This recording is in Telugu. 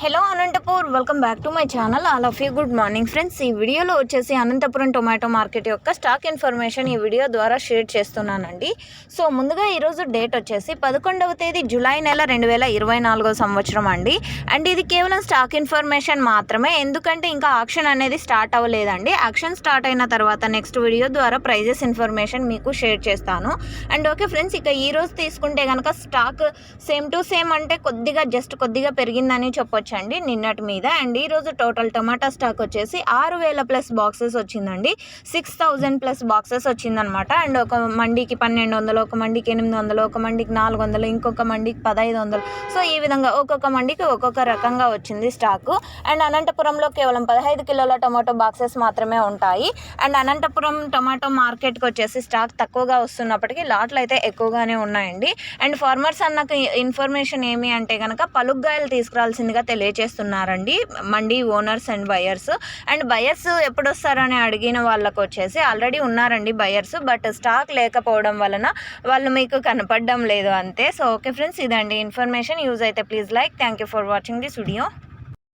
Hello Anantapur welcome back to my channel all of you good morning friends ఈ వీడియోలో వచ్చేసి అనంతపురం టొమాటో మార్కెట్ యొక్క స్టాక్ ఇన్ఫర్మేషన్ ఈ వీడియో ద్వారా షేర్ చేస్తున్నానండి. సో ముందుగా ఈరోజు డేట్ వచ్చేసి పదకొండవ తేదీ జూలై నెల రెండు వేల ఇరవై నాలుగో సంవత్సరం అండి. అండ్ ఇది కేవలం స్టాక్ ఇన్ఫర్మేషన్ మాత్రమే. ఎందుకంటే ఇంకా ఆక్షన్ అనేది స్టార్ట్ అవ్వలేదండి. ఆక్షన్ స్టార్ట్ అయిన తర్వాత నెక్స్ట్ వీడియో ద్వారా ప్రైజెస్ ఇన్ఫర్మేషన్ మీకు షేర్ చేస్తాను. అండ్ ఓకే ఫ్రెండ్స్ ఇక ఈరోజు తీసుకుంటే కనుక స్టాక్ సేమ్ టు సేమ్ అంటే కొద్దిగా జస్ట్ కొద్దిగా పెరిగిందని చెప్పొచ్చండి నిన్నటి మీద. అండ్ ఈరోజు టోటల్ టమాటా స్టాక్ వచ్చేసి ఆరు వేల ప్లస్ బాక్సెస్ వచ్చిందండి. సిక్స్ థౌజండ్ ప్లస్ బాక్సెస్ వచ్చిందనమాట. అండ్ ఒక మండికి పన్నెండు వందలు ఒక మండికి ఎనిమిది వందలు ఒక మండికి నాలుగు వందలు ఇంకొక మండికి పదహైదు వందలు. సో ఈ విధంగా ఒక్కొక్క మండికి ఒక్కొక్క రకంగా వచ్చింది స్టాకు. అండ్ అనంతపురంలో కేవలం పదహైదు కిలోల టమాటో బాక్సెస్ మాత్రమే ఉంటాయి. అండ్ అనంతపురం టమాటో మార్కెట్కి వచ్చేసి స్టాక్ తక్కువగా వస్తున్నప్పటికీ లాట్లు అయితే ఎక్కువగానే ఉన్నాయండి. అండ్ ఫార్మర్స్ అన్నకు ఇన్ఫర్మేషన్ ఏమి అంటే కనుక పలుగ్గాయలు తీసుకురావాల్సిందిగా లేచేస్తున్నారండి. Mandi owners and buyers. And buyers ఎప్పుడు వస్తారని అడిగిన వాళ్ళకు వచ్చేసి ఆల్రెడీ ఉన్నారండి బయర్స్. బట్ స్టాక్ లేకపోవడం వలన వాళ్ళు మీకు కనపడడం లేదు అంతే. సో ఓకే ఫ్రెండ్స్ ఇదండి ఇన్ఫర్మేషన్. యూజ్ అయితే please like. Thank you for watching this video.